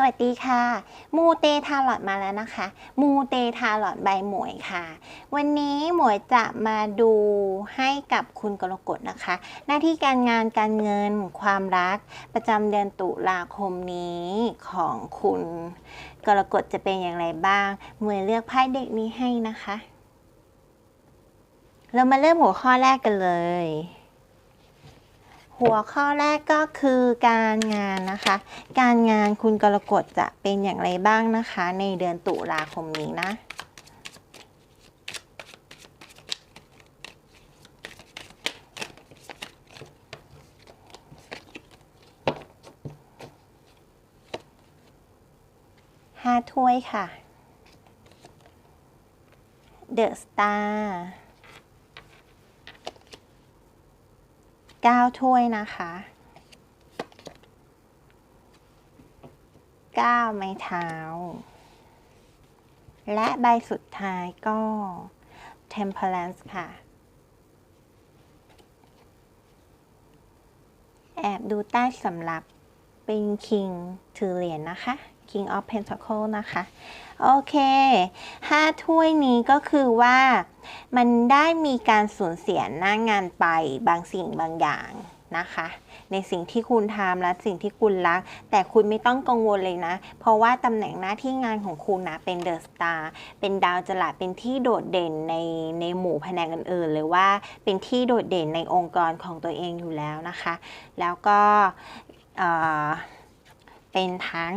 สวัสดีค่ะ มูเตทาหลอดมาแล้วนะคะ มูเตทาหลอดใบหมวยค่ะ วันนี้หมวยจะมาดูให้กับคุณกรกฎนะคะ หน้าที่การงานการเงินความรักประจำเดือนตุลาคมนี้ของคุณกรกฎจะเป็นอย่างไรบ้าง หมวยเลือกไพ่เด็กนี้ให้นะคะ เรามาเริ่มหัวข้อแรกกันเลย หัวข้อแรกก็คือการงานนะคะ การงานคุณกรกฎจะเป็นอย่างไรบ้างนะคะ ในเดือนตุลาคมนี้นะห้าถ้วยค่ะ The Star 9 ถ้วยนะคะ 9 ไม้เท้า และใบสุดท้ายก็ temperance ค่ะ แอบดูใต้สำรับปิงคิงถือเหรียญนนะคะ King of Pentacle นะคะ โอเคห้าถ้วยนี้ก็คือว่ามันได้มีการสูญเสียหน้างงานไปบางสิ่งบางอย่างนะคะ ในสิ่งที่คุณทำและสิ่งที่คุณรัก แต่คุณไม่ต้องกังวลเลยนะ เพราะว่าตำแหน่งหน้าที่งานของคุณนะเป็นเดอะสตาร์เป็นดาวจรัสเป็นที่โดดเด่นในในหมู่แผนกอื่นๆหรือว่าเป็นที่โดดเด่นในองค์กรของตัวเองอยู่แล้วนะคะ แล้วก็เอ่อ เป็นทั้ง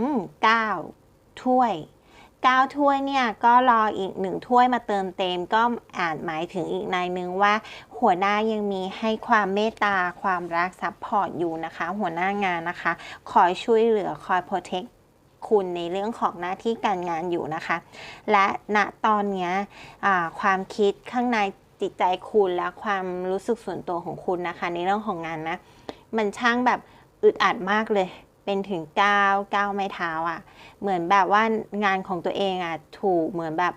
9 ถ้วย 9 ถ้วยเนี่ยก็รออีกหนึ่งถ้วยมาเติมเต็มก็อาจหมายถึงอีกนายนึงว่า หัวหน้ายังมีให้ความเมตตาความรักซัพพอร์ตอยู่นะคะ หัวหน้างานนะคะ คอยช่วยเหลือคอยโปรเทคคุณในเรื่องของหน้าที่การงานอยู่นะคะ และณตอนนี้ความคิดข้างในจิตใจคุณและความรู้สึกส่วนตัวของคุณนะคะ ในเรื่องของงานนะ มันช่างแบบอึดอัดมากเลย เป็นถึงก้าวก้าวไม้เท้าอะ่ะ เหมือนแบบว่างานของตัวเองอะ่ะถูกเหมือนแบบ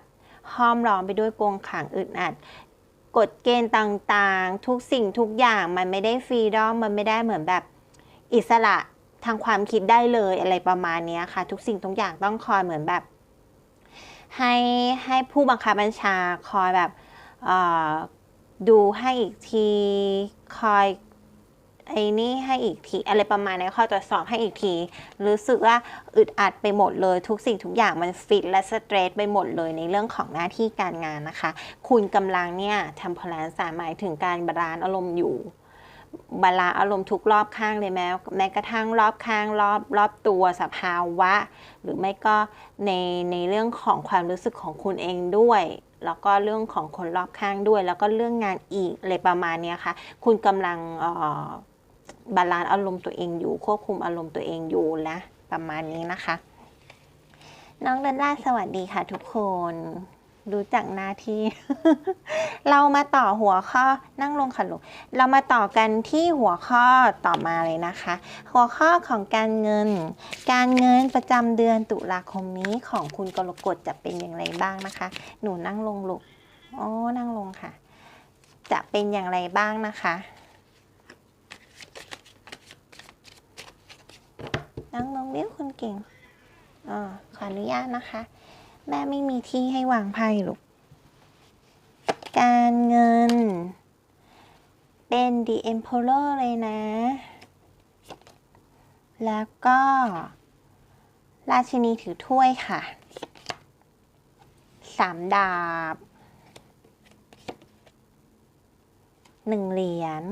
ห้อมล้อมไปด้วยกรงขังอึดอัดกฎเกณฑ์ต่างๆ ทุกสิ่งทุกอย่างมันไม่ได้ฟรีดอมมันไม่ได้เหมือนแบบอิสระทางความคิดได้เลยอะไรประมาณนี้ค่ะ ทุกสิ่งทุกอย่างต้องคอยเหมือนแบบ ให้ให้ผู้บังคับบัญชาคอยแบบดูให้อีกที คอย ไอ้นี่ให้อีกที อะไรประมาณนี้คอตรวจสอบให้อีกที รู้สึกว่าอึดอัดไปหมดเลย ทุกสิ่งทุกอย่างมันฟิตและสเตรสไปหมดเลยในเรื่องของหน้าที่การงานนะคะ คุณกำลังเนี่ยทำพลานสาหมายถึงการบาลานอารมณ์อยู่บาลานอารมณ์ทุกรอบข้างเลยแม้แม้กระทั่งรอบข้างรอบรอบตัวสภาวะ หรือไม่ก็ในในเรื่องของความรู้สึกของคุณเองด้วยแล้วก็เรื่องของคนรอบข้างด้วย แล้วก็เรื่องงานอีกอะไรประมาณนี้ค่ะ คุณกำลังเอ่อ บาลานซ์อารมณ์ตัวเองอยู่ ควบคุมอารมณ์ตัวเองอยู่นะประมาณนี้นะคะ น้องเดนล่าสวัสดีค่ะทุกคนรู้จักหน้าที่ เรามาต่อหัวข้อนั่งลงค่ะลูก เรามาต่อกันที่หัวข้อต่อมาเลยนะคะ หัวข้อของการเงิน การเงินประจำเดือนตุลาคมนี้ของคุณกรกฎจะเป็นอย่างไรบ้างนะคะ หนูนั่งลงลูก โอ้นั่งลงค่ะ จะเป็นอย่างไรบ้างนะคะ นั่งลงเรียกคนเก่งอ่าขออนุญาตนะคะ แม่ไม่มีที่ให้วางไพ่ลูก การเงิน เป็น The Emperor เลยนะ แล้วก็ ราชินีถือถ้วยค่ะ สามดาบ หนึ่งเหรียญ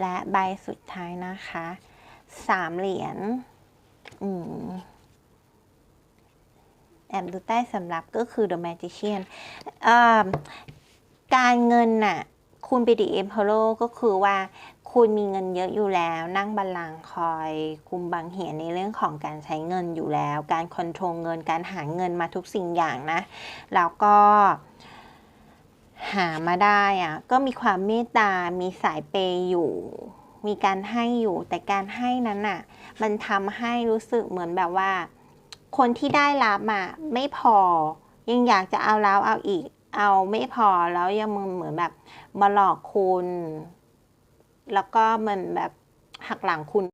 และใบสุดท้ายนะคะ สามเหรียญอืมแอบดูใต้สำรับก็คือ The Magician อการเงินน่ะ คุณไปดีเอ็มพโลก็คือว่าคุณมีเงินเยอะอยู่แล้ว นั่งบัลลังคอยคุมบังเหียนในเรื่องของการใช้เงินอยู่แล้ว การคอนโทรลเงินการหาเงินมาทุกสิ่งอย่างนะ แล้วก็หามาได้อะก็มีความเมตตา มีสายเปย์อยู่ มีการให้อยู่แต่การให้นั้นน่ะ มันทำให้รู้สึกเหมือนแบบว่า คนที่ได้รับอะไม่พอ ยังอยากจะเอาแล้วเอาอีก เอาไม่พอแล้วยังมึงเหมือนแบบมาหลอกคุณ แล้วก็มันแบบหักหลังคุณ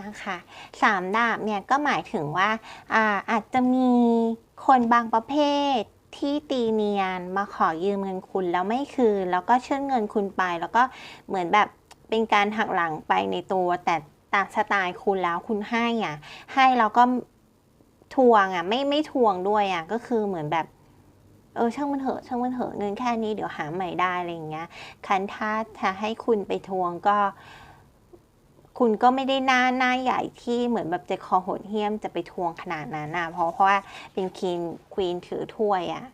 นะคะสามดาบเนี่ยก็หมายถึงว่าอาอาจจะมีคนบางประเภทที่ตีเนียนมาขอยืมเงินคุณแล้วไม่คืน แล้วก็เชิญเงินคุณไป แล้วก็เหมือนแบบ เป็นการหักหลังไปในตัวแต่ตามสไตล์คุณแล้วคุณให้อะให้แล้วก็ทวงอะไม่ไม่ทวงด้วยอะก็คือเหมือนแบบ เออช่างมันเถอะช่างมันเถอะเงินแค่นี้เดี๋ยวหาใหม่ได้อะไรอย่างเงี้ยคันถ้าถ้าให้คุณไปทวงก็ คุณก็ไม่ได้หน้าหน้าใหญ่ที่เหมือนแบบจะคอโหดเหี้ยมจะไปทวงขนาดนั้นนะเพราะเพราะว่าเป็นคีนควีนถือถ้วยอะ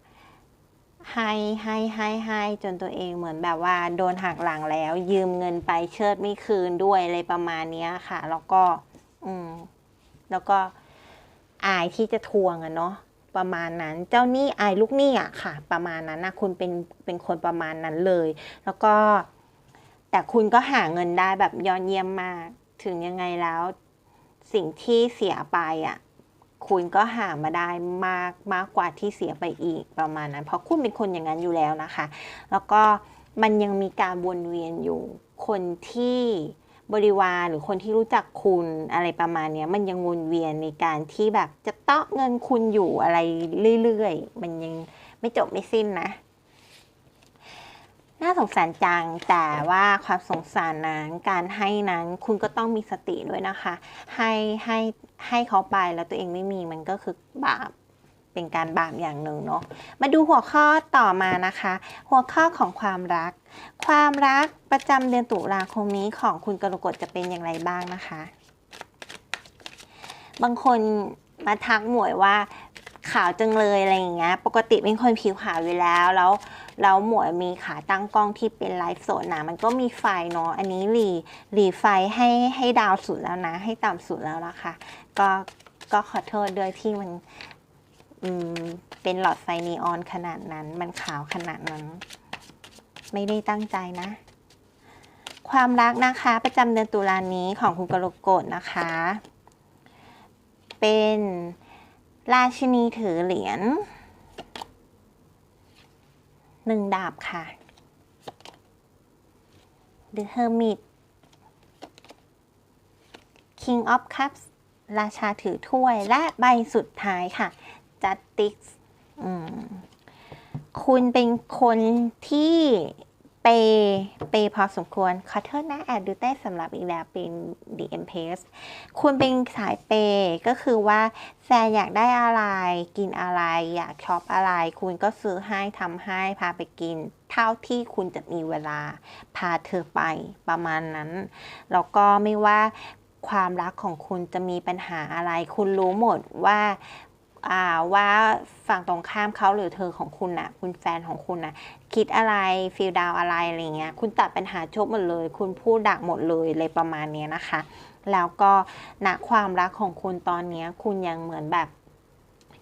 ให้ให้ให้ให้จนตัวเองเหมือนแบบว่าโดนหักหลังแล้ว ยืมเงินไปเชิดไม่คืนด้วยอะไรประมาณเนี้ยค่ะ แล้วก็ อืม แล้วก็อายที่จะทวงอะเนาะประมาณนั้น เจ้าหนี้อายลูกหนี้อะค่ะ ประมาณนั้นนะคุณเป็นเป็นคนประมาณนั้นเลย แล้วก็ แต่คุณก็หาเงินได้แบบยอดเยี่ยมมาก ถึงยังไงแล้ว สิ่งที่เสียไปอะ คุณก็หามาได้มากมากกว่าที่เสียไปอีกประมาณนั้น เพราะคุณเป็นคนอย่างนั้นอยู่แล้วนะคะ แล้วก็มันยังมีการวนเวียนอยู่คนที่บริวารหรือคนที่รู้จักคุณอะไรประมาณนี้มันยังวนเวียนในการที่แบบจะเตาะเงินคุณอยู่อะไรเรื่อยๆ มันยังไม่จบไม่สิ้นนะ น่าสงสารจังแต่ว่าความสงสารนั้นการให้นั้นคุณก็ต้องมีสติด้วยนะคะ ให้ให้ ให้เขาไปแล้วตัวเองไม่มีมันก็คือบาปเป็นการบาปอย่างหนึ่งเนาะมาดูหัวข้อต่อมานะคะ หัวข้อของความรัก ความรักประจำเดือนตุลาคมนี้ของคุณกรกฎจะเป็นอย่างไรบ้างนะคะ บางคนมาทักหมวยว่าขาวจังเลยอะไรอย่างเงี้ย ปกติเป็นคนผิวขาวอยู่แล้ว แล้ว แล้วหมวยมีขาตั้งกล้องที่เป็นไลฟ์สดนะมันก็มีไฟเนาะอันนี้หลีหลีไฟให้ให้ดาวสุดแล้วนะ ให้ต่ำสุดแล้วนะคะก็ก็ขอโทษด้วยที่มันอืมเป็นหลอดไฟนีออนขนาดนั้น มันขาวขนาดนั้น ไม่ได้ตั้งใจนะ ความรักนะคะ ประจำเดือนตุลานี้ของคุณกรกฎนะคะ เป็นราชินีถือเหรียญ หนึ่งดาบค่ะ The Hermit King of Cups ราชาถือถ้วยและใบสุดท้ายค่ะ Justice คุณเป็นคนที่ เปย์เปย์พอสมควรขอโทษนะแอบดูใต้สำหรับอีกแล้วเป็น The Empress คุณเป็นสายเปย์ก็คือว่าแฟนอยากได้อะไร กินอะไร อยากช็อปอะไร คุณก็ซื้อให้ทำให้พาไปกิน เท่าที่คุณจะมีเวลา พาเธอไปประมาณนั้น แล้วก็ไม่ว่าความรักของคุณจะมีปัญหาอะไร คุณรู้หมดว่า ว่าฝั่งตรงข้ามเขาหรือเธอของคุณน่ะ คุณแฟนของคุณน่ะ คิดอะไรฟีลดาวอะไรอะไรเงี้ย คุณตัดปัญหาจบหมดเลย คุณพูดดักหมดเลยเลยประมาณนี้นะคะ แล้วก็ณความรักของคุณตอนนี้คุณยังเหมือนแบบ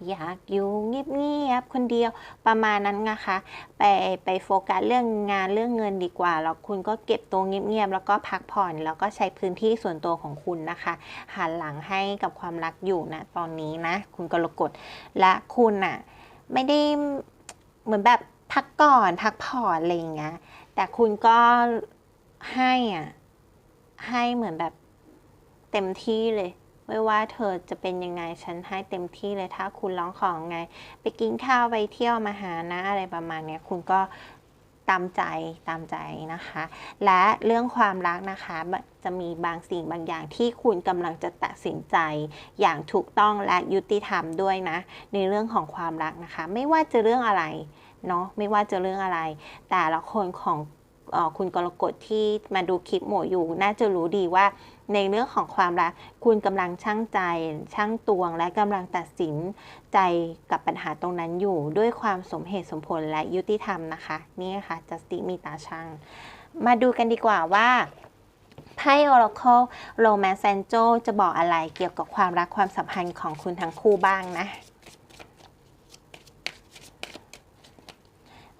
อยากอยู่เงียบๆคนเดียวประมาณนั้นนะคะ ไปไปโฟกัสเรื่องงานเรื่องเงินดีกว่าแล้วคุณก็เก็บตัวเงียบๆแล้วก็พักผ่อนแล้วก็ใช้พื้นที่ส่วนตัวของคุณนะคะหันหลังให้กับความรักอยู่นะตอนนี้นะ คุณกรกฎและคุณน่ะไม่ได้เหมือนแบบพักก่อนพักผ่อนอะไรอย่างเงี้ยแต่คุณก็ให้อะให้เหมือนแบบเต็มที่เลย ไม่ว่าเธอจะเป็นยังไงฉันให้เต็มที่เลยถ้าคุณร้องของไง ไปกินข้าวไปเที่ยวมาหานะอะไรประมาณเนี้ยคุณก็ตามใจตามใจนะคะ และเรื่องความรักนะคะจะมีบางสิ่งบางอย่างที่คุณกำลังจะตัดสินใจ อย่างถูกต้องและยุติธรรมด้วยนะ ในเรื่องของความรักนะคะ ไม่ว่าจะเรื่องอะไรเนาะไม่ว่าจะเรื่องอะไร แต่ละคนของ คุณกรกฎที่มาดูคลิปหมวอยู่ น่าจะรู้ดีว่าในเรื่องของความรักคุณกำลังช่างใจช่างตวง และกำลังตัดสินใจกับปัญหาตรงนั้นอยู่ ด้วยความสมเหตุสมผลและยุติธรรมนะคะ นี่ค่ะจัสติมีตาช่าง มาดูกันดีกว่าว่าไพ่ Oracle Romance Angel จะบอกอะไรเกี่ยวกับความรักความสัมพันธ์ของคุณทั้งคู่บ้างนะ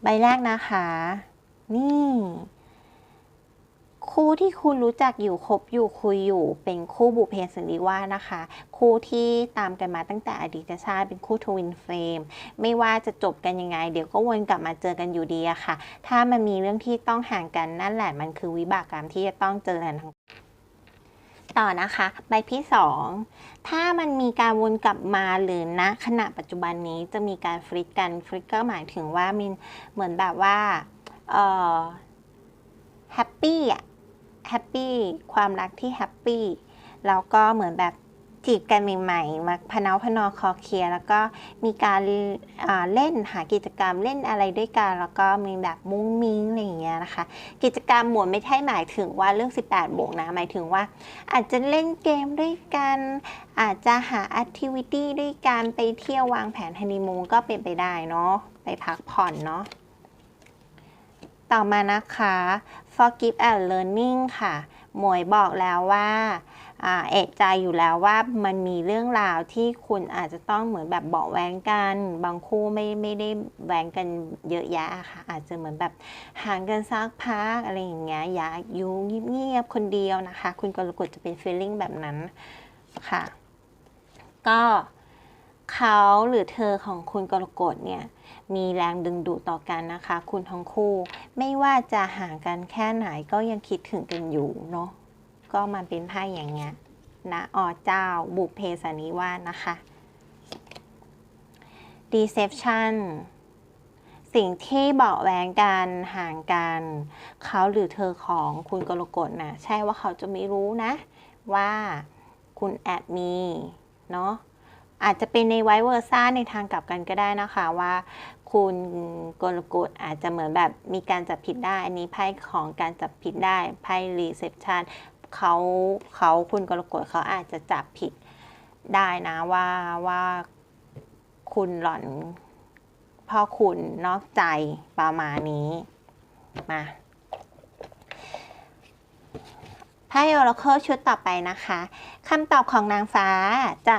ใบแรกนะคะ นี่ คู่ที่คุณรู้จักอยู่คบอยู่คุยอยู่ เป็นคู่บุเพสันนิวาสนะคะ คู่ที่ตามกันมาตั้งแต่อดีตชาติเป็นคู่ทวินเฟรมไม่ว่าจะจบกันยังไง เดี๋ยวก็วนกลับมาเจอกันอยู่ดีอะค่ะ ถ้ามันมีเรื่องที่ต้องห่างกันนั่นแหละมันคือวิบากกรรมที่จะต้องเจอกันทั้งต่อนะคะใบที่สองถ้ามันมีการวนกลับมาหรือณขณะปัจจุบันนี้จะมีการฟลิกกันฟลิกก็หมายถึงว่ามีเหมือนแบบว่า แฮปปี้อะแฮปปี้ความรักที่แฮปปี้แล้วก็เหมือนแบบจีบกันใหม่ๆมาพนาพนอคอเคลียแล้วก็มีการเล่นหากิจกรรมเล่นอะไรด้วยกัน แล้วก็มีแบบมุ้งมิ้งอะไรอย่างเงี้ยนะคะ กิจกรรมหมวดไม่ใช่หมายถึงว่าเรื่อง 18 บวกนะ หมายถึงว่า อาจจะเล่นเกมด้วยกัน อาจจะหาแอคทิวิตี้ด้วยกันไปเที่ยววางแผนฮันนีมูนก็เป็นไปได้เนาะไปพักผ่อนเนาะ ต่อมานะคะ forgive and learning ค่ะ หมวยบอกแล้วว่าอเอะใจอยู่แล้วว่ามันมีเรื่องราวที่คุณอาจจะต้องเหมือนแบบเบาแว้งกัน บางคู่ไม่ไม่ได้แว้งกันเยอะแยะค่ะ อาจจะเหมือนแบบห่างกันสักพักอะไรอย่างเงี้ยอยากอยู่เงียบๆคนเดียวนะคะ คุณกรกฎจะเป็น feeling แบบนั้นค่ะ ก็เขาหรือเธอของคุณกรกฎเนี่ย มีแรงดึงดูดต่อกันนะคะ คุณทั้งคู่ ไม่ว่าจะห่างกันแค่ไหนก็ยังคิดถึงกันอยู่เนาะก็มันเป็นไพ่อย่างเงี้ยนะอเจ้าบุพเพสนิวาสนะคะ deception สิ่งที่เบาะแวงกันห่างกันเขาหรือเธอของคุณกรกฎนะใช่ว่าเขาจะไม่รู้นะ ว่าคุณแอบมีเนาะอาจจะเป็นในไวเวอร์ซ่าในทางกลับกันก็ได้นะคะว่า คุณกรกฎอาจจะเหมือนแบบมีการจับผิดได้ อันนี้ไพ่ของการจับผิดได้ไพ่รีเซพชันเขาเขาคุณกรกฎเขาอาจจะจับผิดได้นะว่าว่าคุณหล่อนพ่อคุณนอกใจประมาณนี้มาไพ่อราเคิลชุดต่อไปนะคะคำตอบของนางฟ้าจะ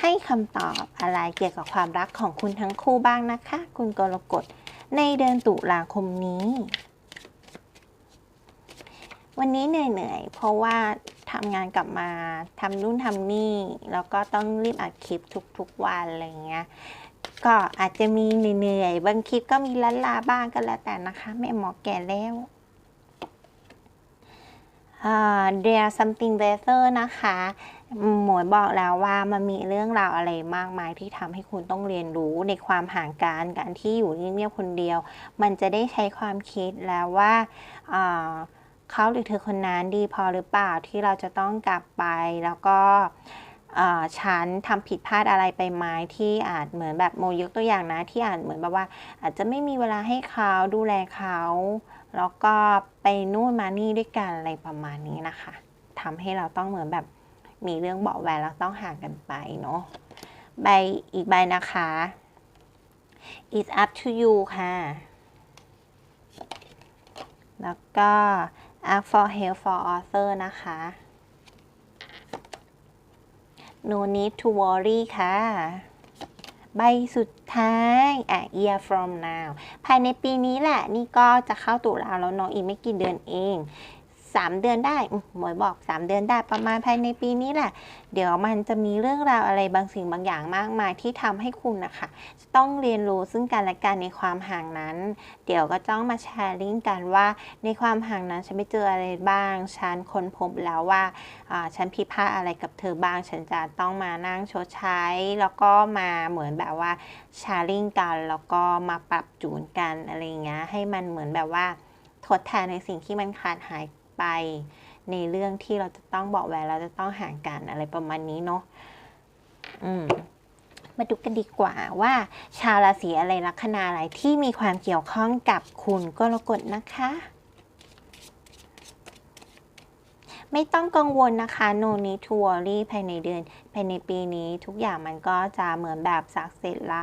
ให้คำตอบอะไรเกี่ยวกับความรักของคุณทั้งคู่บ้างนะคะ คุณกรกฎในเดือนตุลาคมนี้ วันนี้เหนื่อยๆ เพราะว่าทำงานกลับมาทำนู่นทำนี่ แล้วก็ต้องรีบอัดคลิปทุกๆวันอะไรเงี้ยก็อาจจะมีเหนื่อยๆบางคลิปก็มีล้าลาบ้างก็แล้วแต่นะคะแม่หมอแก่แล้วอ่า there something better นะคะ หมวยบอกแล้วว่ามันมีเรื่องราวอะไรมากมายที่ทำให้คุณต้องเรียนรู้ในความห่างกันการที่อยู่เงียบๆคนเดียว มันจะได้ใช้ความคิดแล้วว่าเขาหรือเธอคนนั้นดีพอหรือเปล่าที่เราจะต้องกลับไปแล้วก็ฉันทำผิดพลาดอะไรไปไหมที่อาจเหมือนแบบโมยกตัวอย่างนะที่อาจเหมือนแบบว่า อาจจะไม่มีเวลาให้เขาดูแลเขาแล้วก็ไปนู่นมานี่ด้วยกันอะไรประมาณนี้นะคะทำให้เราต้องเหมือนแบบ มีเรื่องเบาะแวงแล้วต้องห่างกันไปเนาะใบอีกใบนะคะ it's up to you ค่ะ แล้วก็ ask for help for author นะคะ no need to worry ค่ะ ใบสุดท้ายอะ year from now ภายในปีนี้แหละ นี่ก็จะเข้าตุลาแล้วเนาะอีกไม่กี่เดือนเอง 3 เดือนได้อืมหมวยบอก 3 เดือนได้ประมาณภายในปีนี้แหละ เดี๋ยวมันจะมีเรื่องราวอะไรบางสิ่งบางอย่างมากมายที่ทำให้คุณนะคะจะต้องเรียนรู้ซึ่งกันและกันในความห่างนั้น เดี๋ยวก็ต้องมาแชร์ลิงก์กันว่าในความห่างนั้นฉันไปเจออะไรบ้าง ฉันค้นพบแล้วว่าฉันพิพาทอะไรกับเธอบ้าง ฉันจะต้องมานั่งชดใช้ แล้วก็มาเหมือนแบบว่าแชร์ลิงก์กันแล้วก็มาปรับจูนกันอะไรอย่างเงี้ยให้มันเหมือนแบบว่าทดแทนในสิ่งที่มันขาดหาย ไป ในเรื่องที่เราจะต้องบอกแววเราจะต้องห่างกันอะไรประมาณนี้เนาะอืมมาดูกันดีกว่าว่า ชาวราศีอะไรลัคนาอะไรที่มีความเกี่ยวข้องกับคุณกรกฎนะคะ ไม่ต้องกังวลนะคะ no need to worry ภายในเดือน ภายในปีนี้ทุกอย่างมันก็จะเหมือนแบบสักเสร็จละ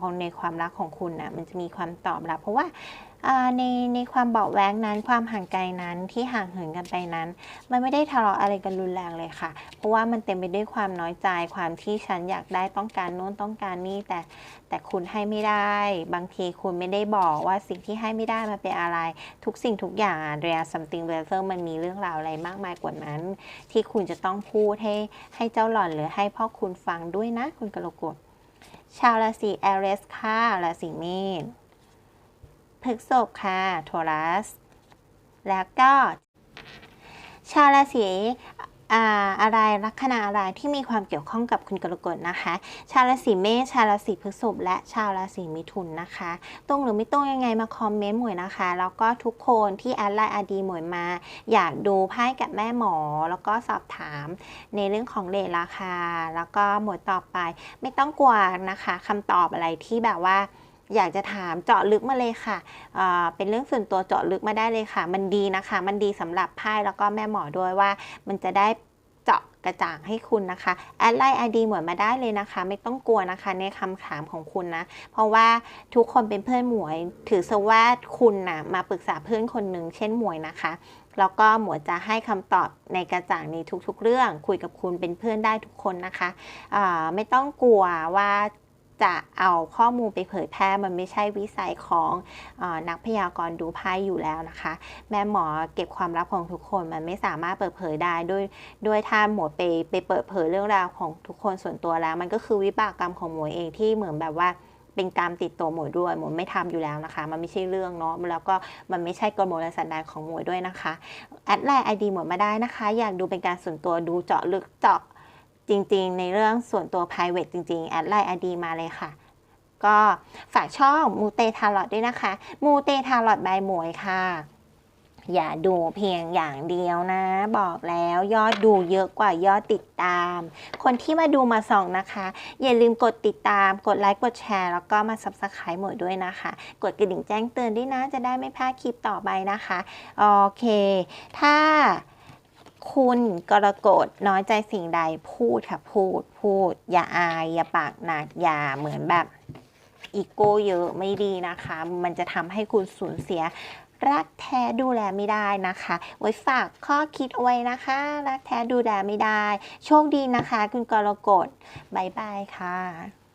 ของในความรักของคุณนะมันจะมีความตอบรับ เพราะว่า ในในความเบาแวงนั้นความห่างไกลนั้นที่ห่างเหินกันไปนั้น มันไม่ได้ทะเลาะอะไรกันรุนแรงเลยค่ะ เพราะว่ามันเต็มไปด้วยความน้อยใจความที่ฉันอยากได้ต้องการโน้นต้องการนี่แต่แต่คุณให้ไม่ได้ บางทีคุณไม่ได้บอกว่าสิ่งที่ให้ไม่ได้มันเป็นอะไร ทุกสิ่งทุกอย่างเรีย something better มันมีเรื่องราวอะไรมากมายกว่านั้น ที่คุณจะต้องพูดให้ให้เจ้าหล่อนหรือให้พ่อคุณฟังด้วยนะคุณกรกฎชาวราศีแอเรสค่ะราศีเมษ พฤษภค่ะโทรัส แล้วก็ ชาวราศีอะไรลัคนาอะไรที่มีความเกี่ยวข้องกับคุณกรกฎนะคะ ชาวราศีเมษชาวราศีพฤษภและชาวราศีมิถุนนะคะตรงหรือไม่ตรงยังไงมาคอมเมนต์หมวยนะคะ แล้วก็ทุกคนที่แอดไลน์อดีหมวยมา อยากดูไพ่กับแม่หมอ แล้วก็สอบถามในเรื่องของเลทราคา แล้วก็หมวดต่อไป ไม่ต้องกลัวนะคะคำตอบอะไรที่แบบว่า อยากจะถามเจาะลึกมาเลยค่ะเเป็นเรื่องส่วนตัวเจาะลึกมาได้เลยค่ะ มันดีนะคะ มันดีสำหรับไพ่แล้วก็แม่หมอด้วยว่า มันจะได้เจาะกระจ่างให้คุณนะคะแอดไลน์ไอดีหมวยมาได้เลยนะคะ ไม่ต้องกลัวนะคะในคำถามของคุณนะ เพราะว่าทุกคนเป็นเพื่อนหมวย ถือซะว่าคุณนะมาปรึกษาเพื่อนคนหนึ่งเช่นหมวยนะคะแล้วก็หมวยจะให้คำตอบในกระจ่างในทุกๆ เรื่อง คุยกับคุณเป็นเพื่อนได้ทุกคนนะคะ ไม่ต้องกลัวว่า จะเอาข้อมูลไปเผยแพร่มันไม่ใช่วิสัยของอนักพยากรณ์ดูไพ่อยู่แล้วนะคะ แม่หมอเก็บความลับของทุกคนมันไม่สามารถเปิดเผยได้ด้วยด้วยถ้าหมวไปไปเปิดเผยเรื่องราวของทุกคนส่วนตัวแล้ว มันก็คือวิบากกรรมของหมวเองที่เหมือนแบบว่าเป็นกรรมติดตัวหมวยด้วยหมวยไม่ทำอยู่แล้วนะคะ มันไม่ใช่เรื่องเนาะแล้วก็มันไม่ใช่กฎหมายและสันดานของหมวยด้วยนะคะ แอดไลน์ไอดีหมวยมาได้นะคะ อยากดูเป็นการส่วนตัวดูเจาะลึกเจาะ จริงๆ ในเรื่องส่วนตัว private จริงๆ แอดไลน์อดีมาเลยค่ะ ก็ฝากช่องมูเตทาร์ลอตด้วยนะคะ มูเตทาร์ลอตบายหมวยค่ะ อย่าดูเพียงอย่างเดียวนะ บอกแล้วยอดดูเยอะกว่ายอดติดตาม คนที่มาดูมาส่องนะคะ อย่าลืมกดติดตาม กดไลค์ กดแชร์ แล้วก็มา subscribe หมวยด้วยนะคะ กดกระดิ่งแจ้งเตือนด้วยนะ จะได้ไม่พลาดคลิปต่อไปนะคะ โอเค ถ้า คุณกรกฎน้อยใจสิ่งใดพูดค่ะพูดพูด อย่าอาย อย่าปากหนักอย่าเหมือนแบบอีโก้เยอะไม่ดีนะคะ มันจะทำให้คุณสูญเสีย รักแท้ดูแลไม่ได้นะคะ ไว้ฝากข้อคิดเอาไว้นะคะ รักแท้ดูแลไม่ได้ โชคดีนะคะ คุณกรกฎบายบายค่ะ